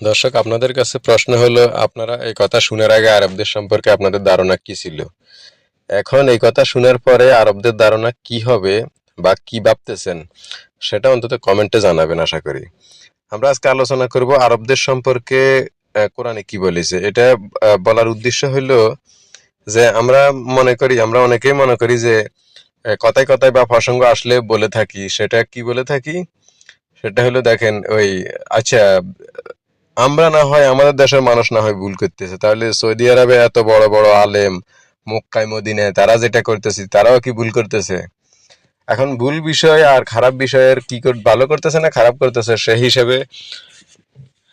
দর্শক, আপনাদের কাছে প্রশ্ন হলো, আপনারা এই কথা শোনার আগে আরবদের সম্পর্কে আপনাদের ধারণা কি ছিল? এখন এই কথা শোনার পরে আরবদের ধারণা কি হবে বা কি ভাবতেছেন, সেটা অন্তত কমেন্টে জানাবেন, আশা করি। আমরা আজকে আলোচনা করব আরবদের সম্পর্কে কোরআনে কি বলেছে। এটা বলার উদ্দেশ্য হলো যে, আমরা মনে করি, আমরা অনেকেই মনে করি যে কথায় কথায় বা প্রসঙ্গ আসলে বলে থাকি। সেটা কি বলে থাকি? সেটা হলো দেখেন ওই আচ্ছা আমরা না হয় আমাদের দেশের মানুষ না হয় ভুল করতেছে। তাহলে সৌদি আরবে এত বড় বড় আলেম, মক্কায়, মদিনায়, তারা যেটা করতেছে, তারাও কি ভুল করতেছে? এখন ভুল বিষয় আর খারাপ বিষয়ের কি ভালো করতেছে না খারাপ করতেছে সেই হিসেবে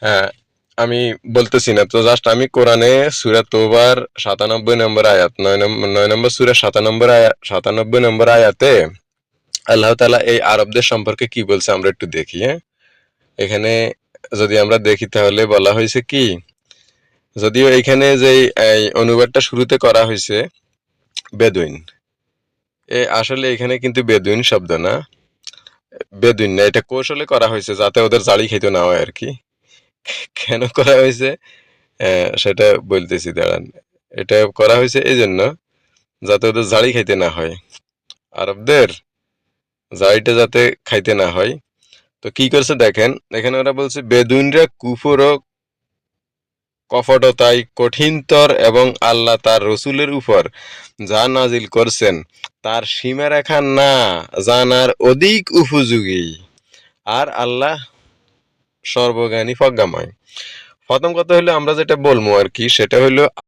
হ্যাঁ আমি বলতেছি না। তো জাস্ট আমি কোরআনে সুরা তোবার সাতানব্বই নম্বর আয়াত, নয় নয় নম্বর সুরা সাতানব্বই আয়াত সাতানব্বই নম্বর আয়াতে আল্লাহ তাআলা এই আরবদের সম্পর্কে কি বলছে আমরা একটু দেখি হ্যাঁ? এখানে যদি আমরা দেখি তাহলে বলা হয়েছে কি? যদিও এখানে যে অনুবাদটা শুরুতে করা হয়েছে, বেদুইন। এ আসলে এখানে কিন্তু বেদুইন শব্দ না। বেদুইন না, এটা কৌশলে করা হয়েছে যাতে ওদের জাড়ি খেতে না হয় আর কি কেন করা হয়েছে? সেটা বলতেছি, দাঁড়ান। এটা করা হয়েছে এই জন্য যাতে ওদের জাড়ি খাইতে না হয়। আরবদের জাড়িটা যাতে খাইতে না হয়। তো কি করছে দেখেন, এখানে ওরা বলছে, বেদুইনরা কুফর ও কপটতায় কঠিনতর এবং আল্লাহ তার রসুলের উপর যা নাজিল করছেন, তার সীমারেখা না জানার অধিক উপযোগী। আর আল্লাহ সর্বজ্ঞানী প্রজ্ঞাময়। প্রথম কথা হলো আমরা যেটা বলব আর কি, সেটা হলো